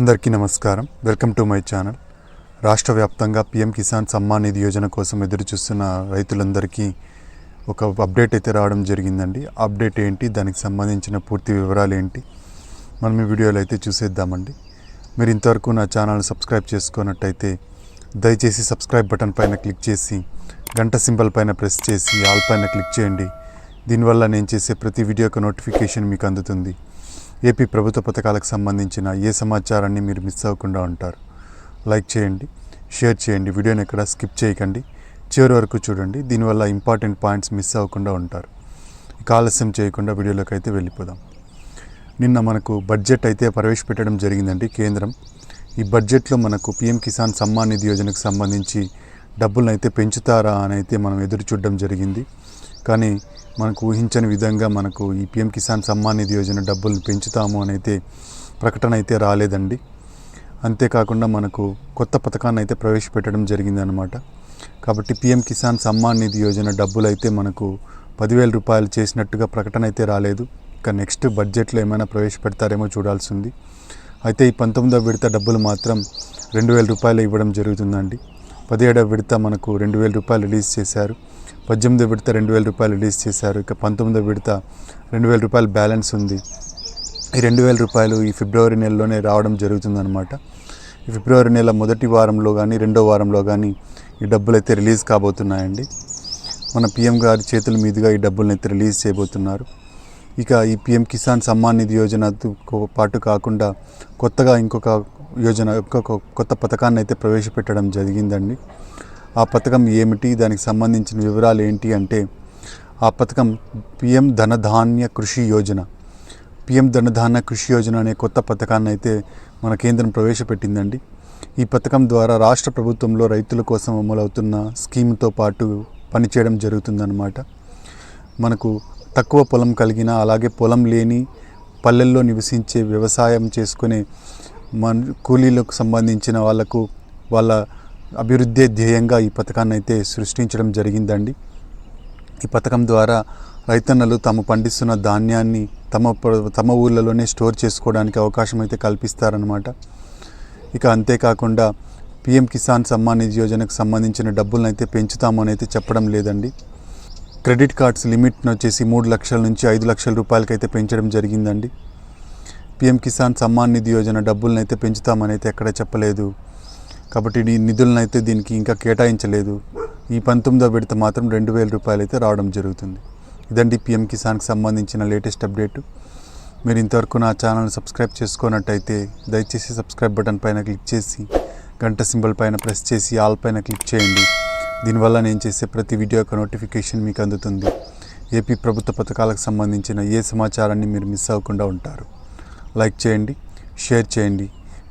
అందరికీ నమస్కారం. Welcome to my channel. రాష్ట్ర వ్యాప్తంగా పీఎం కిసాన్ సమ్మాన్ నిధి యోజన కోసం ఎదురు చూస్తున్న రైతులందరికీ ఒక అప్డేట్ అయితే రావడం జరిగిందండి. అప్డేట్ ఏంటి? దానికి సంబంధించిన పూర్తి వివరాలు ఏంటి? మనం ఈ వీడియోలో అయితే చూసేద్దామండి. మీరు ఇంతవరకు నా ఛానల్ సబ్స్క్రైబ్ చేసుకున్నట్టయితే దయచేసి సబ్స్క్రైబ్ బటన్ పైన క్లిక్ చేసి గంట సింబల్ పైన ప్రెస్ చేసి ఆల్ పైన క్లిక్ చేయండి. దీనివల్ల నేను చేసే ప్రతి వీడియో యొక్క నోటిఫికేషన్ మీకు అందుతుంది. ఏపీ ప్రభుత్వ పథకాలకు సంబంధించిన ఏ సమాచారాన్ని మీరు మిస్ అవ్వకుండా ఉంటారు? లైక్ చేయండి షేర్ చేయండి వీడియోని ఎక్కడ స్కిప్ చేయకండి. చివరి వరకు చూడండి దీనివల్ల ఇంపార్టెంట్ పాయింట్స్ మిస్ అవ్వకుండా ఉంటారు. ఇక ఆలస్యం చేయకుండా వీడియోలోకి అయితే వెళ్ళిపోదాం. నిన్న మనకు బడ్జెట్ అయితే ప్రవేశపెట్టడం జరిగిందండి కేంద్రం. ఈ బడ్జెట్లో మనకు పిఎం కిసాన్ సమ్మాన్ నిధి యోజనకు సంబంధించి డబ్బులను అయితే పెంచుతారా అని అయితే మనం ఎదురు చూడడం జరిగింది. కానీ మనకు ఊహించని విధంగా మనకు ఈ పిఎం కిసాన్ సమ్మాన్ నిధి యోజన డబ్బులను పెంచుతాము అని అయితే ప్రకటన అయితే రాలేదండి. అంతేకాకుండా మనకు కొత్త పథకాన్ని అయితే ప్రవేశపెట్టడం జరిగిందనమాట కాబట్టి పిఎం కిసాన్ సమ్మాన్ నిధి యోజన డబ్బులు అయితే మనకు పదివేల రూపాయలు చేసినట్టుగా ప్రకటన అయితే రాలేదు. ఇక నెక్స్ట్ బడ్జెట్లో ఏమైనా ప్రవేశపెడతారేమో చూడాల్సి ఉంది. అయితే ఈ పంతొమ్మిదవ విడత డబ్బులు మాత్రం రెండు వేల రూపాయలు ఇవ్వడం జరుగుతుందండి. పదిహేడవ విడత మనకు రెండు వేల రూపాయలు రిలీజ్ చేశారు. పద్దెనిమిదో విడత రెండు వేల రూపాయలు రిలీజ్ చేశారు. ఇక పంతొమ్మిదో విడత రెండు వేల రూపాయలు బ్యాలెన్స్ ఉంది. ఈ రెండు వేల రూపాయలు ఈ ఫిబ్రవరి నెలలోనే రావడం జరుగుతుందన్నమాట. ఈ ఫిబ్రవరి నెల మొదటి వారంలో కానీ రెండో వారంలో కానీ ఈ డబ్బులు అయితే రిలీజ్ కాబోతున్నాయండి. మన పిఎం గారి చేతుల మీదుగా ఈ డబ్బులను అయితే రిలీజ్ చేయబోతున్నారు. ఇక ఈ పిఎం కిసాన్ సమ్మాన్ నిధి యోజనతో పాటు కాకుండా కొత్తగా ఇంకొక యోజన ఇంకొక కొత్త పథకాన్ని అయితే ప్రవేశపెట్టడం జరిగిందండి. ఆ పథకం ఏమిటి? దానికి సంబంధించిన వివరాలు ఏంటి అంటే ఆ పథకం పిఎం ధనధాన్య కృషి యోజన. పిఎం ధనధాన్య కృషి యోజన అనే కొత్త పథకాన్ని అయితే మన కేంద్రం ప్రవేశపెట్టిందండి. ఈ పథకం ద్వారా రాష్ట్ర ప్రభుత్వంలో రైతుల కోసం అమలవుతున్న స్కీమ్తో పాటు పనిచేయడం జరుగుతుందన్నమాట. మనకు తక్కువ పొలం కలిగిన అలాగే పొలం లేని పల్లెల్లో నివసించే వ్యవసాయం చేసుకునే మన కూలీలకు సంబంధించిన వాళ్ళకు వాళ్ళ అభివృద్ధి ధ్యేయంగా ఈ పథకాన్ని అయితే సృష్టించడం జరిగిందండి. ఈ పథకం ద్వారా రైతన్నలు తాము పండిస్తున్న ధాన్యాన్ని తమ తమ ఊళ్ళలోనే స్టోర్ చేసుకోవడానికి అవకాశం అయితే కల్పిస్తారనమాట ఇక అంతేకాకుండా పిఎం కిసాన్ సమ్మాన్ నిధి యోజనకు సంబంధించిన డబ్బులను అయితే పెంచుతామని అయితే చెప్పడం లేదండి. క్రెడిట్ కార్డ్స్ లిమిట్ను వచ్చేసి మూడు లక్షల నుంచి ఐదు లక్షల రూపాయలకి అయితే పెంచడం జరిగిందండి. పిఎం కిసాన్ సమ్మాన్ నిధి యోజన డబ్బులను అయితే పెంచుతామని అయితే ఎక్కడ చెప్పలేదు. కాబట్టి ఈ నిధులను అయితే దీనికి ఇంకా కేటాయించలేదు. ఈ పంతొమ్మిదో విడత మాత్రం రెండు వేల రూపాయలు అయితే రావడం జరుగుతుంది. ఇదండి పిఎం కిసాన్కి సంబంధించిన లేటెస్ట్ అప్డేట్. మీరు ఇంతవరకు నా ఛానల్ సబ్స్క్రైబ్ చేసుకున్నట్టయితే దయచేసి సబ్స్క్రైబ్ బటన్ పైన క్లిక్ చేసి గంట సింబల్ పైన ప్రెస్ చేసి ఆల్ పైన క్లిక్ చేయండి. దీనివల్ల నేను చేసే ప్రతి వీడియో యొక్క నోటిఫికేషన్ మీకు అందుతుంది. ఏపీ ప్రభుత్వ పథకాలకు సంబంధించిన ఏ సమాచారాన్ని మీరు మిస్ అవ్వకుండా ఉంటారు. లైక్ చేయండి షేర్ చేయండి.